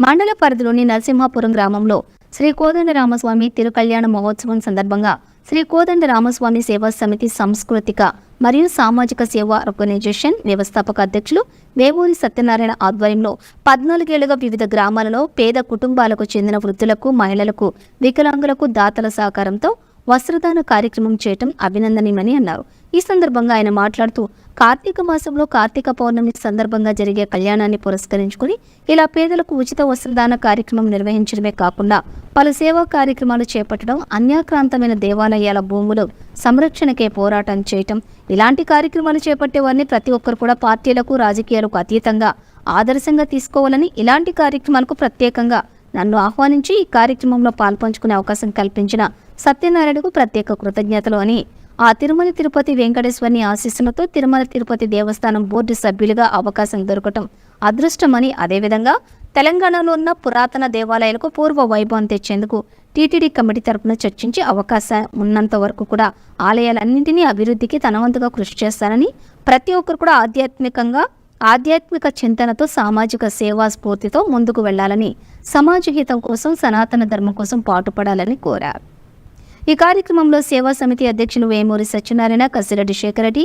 మండల పరిధిలోని నరసింహాపురం గ్రామంలో శ్రీ కోదండ రామస్వామి తిరుకల్యాణ మహోత్సవం సందర్భంగా శ్రీ కోదండ రామస్వామి సేవా సమితి సాంస్కృతిక మరియు సామాజిక సేవా ఆర్గనైజేషన్ వ్యవస్థాపక అధ్యక్షులు వేవూరి సత్యనారాయణ ఆధ్వర్యంలో పద్నాలుగేళ్ళుగా వివిధ గ్రామాలలో పేద కుటుంబాలకు చెందిన వృద్ధులకు మహిళలకు వికలాంగులకు దాతల సహకారంతో వస్త్రదాన కార్యక్రమం చేయటం అభినందనీయమని అన్నారు. ఈ సందర్భంగా ఆయన మాట్లాడుతూ కార్తీక మాసంలో కార్తీక పౌర్ణమి సందర్భంగా జరిగే కళ్యాణాన్ని పురస్కరించుకుని ఇలా పేదలకు ఉచిత వస్త్రదాన కార్యక్రమం నిర్వహించడమే కాకుండా పలు సేవా కార్యక్రమాలు చేపట్టడం అన్యాక్రాంతమైన దేవాలయాల భూములు సంరక్షణకే పోరాటం చేయటం ఇలాంటి కార్యక్రమాలు చేపట్టే వారిని ప్రతి ఒక్కరు కూడా పార్టీలకు రాజకీయాలకు అతీతంగా ఆదర్శంగా తీసుకోవాలని ఇలాంటి కార్యక్రమాలకు ప్రత్యేకంగా నన్ను ఆహ్వానించి ఈ కార్యక్రమంలో పాల్పంచుకునే అవకాశం కల్పించిన సత్యనారాయణకు ప్రత్యేక కృతజ్ఞతలు అని. ఆ తిరుమల తిరుపతి వెంకటేశ్వరిని ఆశీస్సులతో తిరుమల తిరుపతి దేవస్థానం బోర్డు సభ్యులుగా అవకాశం దొరకటం అదృష్టమని అదేవిధంగా తెలంగాణలో ఉన్న పురాతన దేవాలయాలకు పూర్వ వైభవం తెచ్చేందుకు టీటీడీ కమిటీ తరపున చర్చించి అవకాశం ఉన్నంత వరకు కూడా ఆలయాలన్నింటినీ అభివృద్ధికి తనవంతుగా కృషి చేస్తానని ప్రతి ఒక్కరు కూడా ఆధ్యాత్మికంగా ఆధ్యాత్మిక చింతనతో సామాజిక సేవా స్ఫూర్తితో ముందుకు వెళ్ళాలని సమాజ హితం కోసం సనాతన ధర్మం కోసం పాటుపడాలని కోరారు. ఈ కార్యక్రమంలో సేవా సమితి అధ్యక్షులు వేమూరి సత్యనారాయణ కసిరెడ్డి శేఖరెడ్డి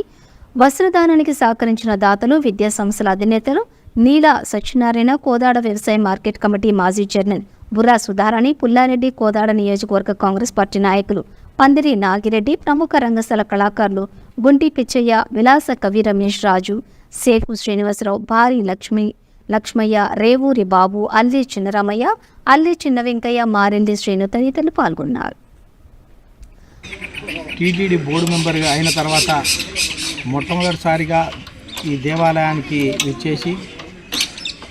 వస్త్రదానానికి సహకరించిన దాతలు విద్యా సంస్థల అధినేతలు నీల సత్యనారాయణ కోదాడ వ్యవసాయ మార్కెట్ కమిటీ మాజీ చైర్మన్ బుర్రా సుధారాణి పుల్లారెడ్డి కోదాడ నియోజకవర్గ కాంగ్రెస్ పార్టీ నాయకులు పందిరి నాగిరెడ్డి ప్రముఖ రంగస్థల కళాకారులు గుంటి పిచ్చయ్య విలాస కవి రమేష్ రాజు సేపు శ్రీనివాసరావు భారీ లక్ష్మి లక్ష్మయ్య రేవూరి బాబు అల్లి చిన్నరామయ్య అల్లి చిన్న వెంకయ్య మారెండి శ్రీను తదితరులు పాల్గొన్నారు. టీటీడీ బోర్డు మెంబర్గా అయిన తర్వాత మొట్టమొదటిసారిగా ఈ దేవాలయానికి విచ్చేసి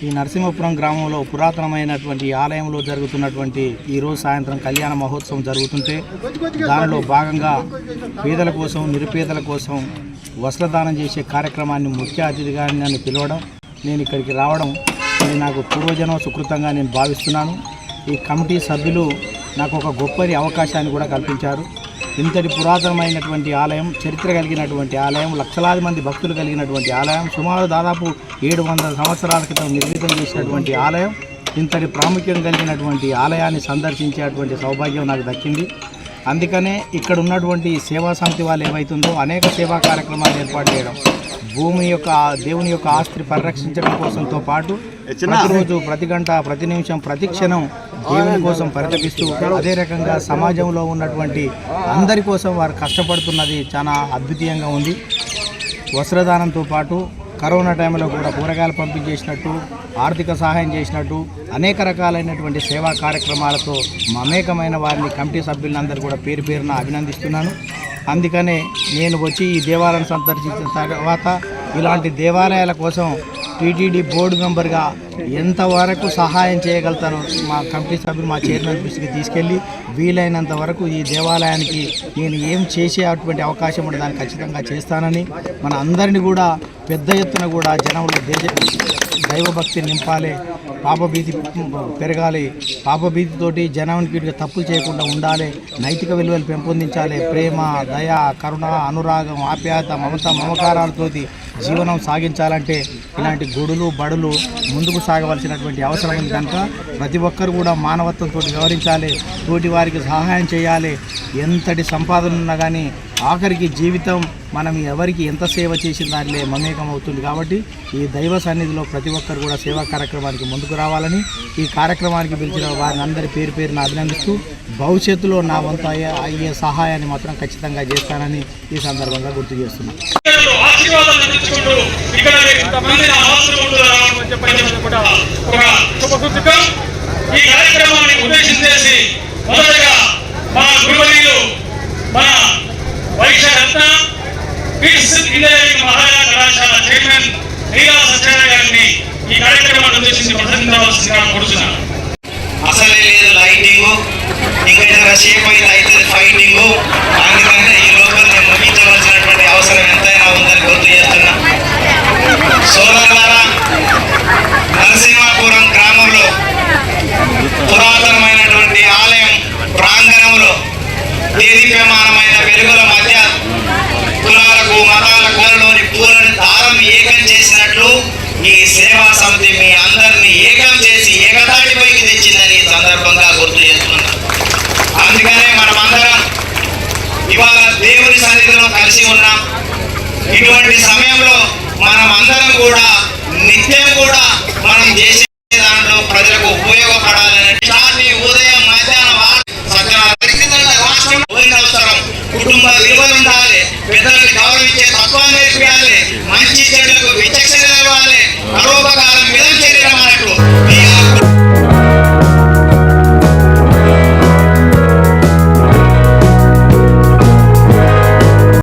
ఈ నరసింహపురం గ్రామంలో పురాతనమైనటువంటి ఆలయంలో జరుగుతున్నటువంటి ఈరోజు సాయంత్రం కళ్యాణ మహోత్సవం జరుగుతుంటే దానిలో భాగంగా పేదల కోసం నిరుపేదల కోసం వస్త్రదానం చేసే కార్యక్రమాన్ని ముఖ్య అతిథిగా నన్ను పిలవడం నేను ఇక్కడికి రావడం ఇది నాకు పూర్వజనం సుకృతంగా నేను భావిస్తున్నాను. ఈ కమిటీ సభ్యులు నాకు ఒక గొప్పది అవకాశాన్ని కూడా కల్పించారు. ఇంతటి పురాతనమైనటువంటి ఆలయం చరిత్ర కలిగినటువంటి ఆలయం లక్షలాది మంది భక్తులు కలిగినటువంటి ఆలయం సుమారు దాదాపు ఏడు వందల సంవత్సరాల క్రితం నిర్మితం చేసినటువంటి ఆలయం. ఇంతటి ప్రాముఖ్యం కలిగినటువంటి ఆలయాన్ని సందర్శించేటువంటి సౌభాగ్యం నాకు దక్కింది. అందుకనే ఇక్కడ ఉన్నటువంటి సేవా సమితి వాళ్ళు ఏవైతుందో అనేక సేవా కార్యక్రమాలు ఏర్పాటు చేయడం భూమి యొక్క దేవుని యొక్క ఆస్తిని పరిరక్షించడం కోసంతో పాటు ప్రతిరోజు ప్రతి గంట ప్రతి నిమిషం ప్రతి క్షణం దేవుని కోసం పరితపిస్తూ అదే రకంగా సమాజంలో ఉన్నటువంటి అందరి కోసం వారు కష్టపడుతున్నది చాలా అద్వితీయంగా ఉంది. వస్త్రదానంతో పాటు కరోనా టైంలో కూడా కూరగాయలు పంపించేసినట్టు ఆర్థిక సహాయం చేసినట్టు అనేక రకాలైనటువంటి సేవా కార్యక్రమాలతో మమేకమైన వారిని కమిటీ సభ్యులందరూ కూడా పేరు పేరున అభినందిస్తున్నాను. అందుకనే నేను వచ్చి ఈ దేవాలయం సందర్శించిన తర్వాత ఇలాంటి దేవాలయాల కోసం టీటీడీ బోర్డు మెంబర్గా ఎంతవరకు సహాయం చేయగలుగుతాను మా కమిటీ సభ్యులు మా చైర్మన్ దృష్టికి తీసుకెళ్ళి వీలైనంత వరకు ఈ దేవాలయానికి నేను ఏం చేసే అటువంటి అవకాశం ఉంటే దాన్ని ఖచ్చితంగా చేస్తానని మన అందరిని కూడా పెద్ద ఎత్తున కూడా జనంలో దేశ దైవభక్తి నింపాలి పాపభీతి పెరగాలి పాపభీతితోటి జనానికి తప్పులు చేయకుండా ఉండాలి నైతిక విలువలు పెంపొందించాలి ప్రేమ దయ కరుణ అనురాగం ఆప్యాయత మమత మమకారాలతోటి జీవనం సాగించాలంటే ఇలాంటి గుడులు బడులు ముందుకు సాగవలసినటువంటి అవసరం ఉంది కనుక ప్రతి ఒక్కరు కూడా మానవత్వంతో వ్యవహరించాలి తోటి వారికి సహాయం చేయాలి. ఎంతటి సంపాదన ఉన్నా కానీ ఆఖరికి జీవితం మనం ఎవరికి ఎంత సేవ చేసిన దానిలే మమేకం అవుతుంది కాబట్టి ఈ దైవ సన్నిధిలో ప్రతి ఒక్కరు కూడా సేవా కార్యక్రమానికి ముందుకు రావాలని ఈ కార్యక్రమానికి పిలిచిన వారిని అందరి పేరు పేరున అభినందిస్తూ భవిష్యత్తులో నా వంతు అయ్యే అయ్యే సహాయాన్ని మాత్రం ఖచ్చితంగా చేస్తానని ఈ సందర్భంగా గుర్తు చేస్తున్నాను కిడ్స్ ఇంజనీరింగ్ మహారాజా కళాశాల చైర్మన్ నీలా సత్యనారాయణ గారిని ఈ కార్యక్రమాన్ని ఉద్దేశించి ప్రసంగించవలసిందిగా అసలే లేదు లైటింగ్ ఇంకా ఏదైనా అయితే అయితే ఫైటింగ్ అందుకనే ఈ లోపల నేను ముగించవలసినటువంటి అవసరం ఎంతైనా ఉందని గుర్తు చేస్తున్నా. సోదరులారా నరసింహాపురం గ్రామంలో పురాతనమైనటువంటి ఆలయం ప్రాంగణంలో దేదీప్యమానమైన వెలుగుల మధ్య కులాలకు మతాలకు లోని పూలను దారం ఏకం చేసినట్లు ఈ సేవా సమితి మీ అందరినీ ఏకం చేసి ఏకతాటిపై సందర్భంగా గుర్తు చేస్తున్నాం అందుకనే మనమందరం ఇవాళ దేవుని కలిసి ఉన్నాం. ఇటువంటి సమయంలో మనం అందరం కూడా నిత్యం కూడా మనం చేసే దాంట్లో ప్రజలకు ఉపయోగపడాలనే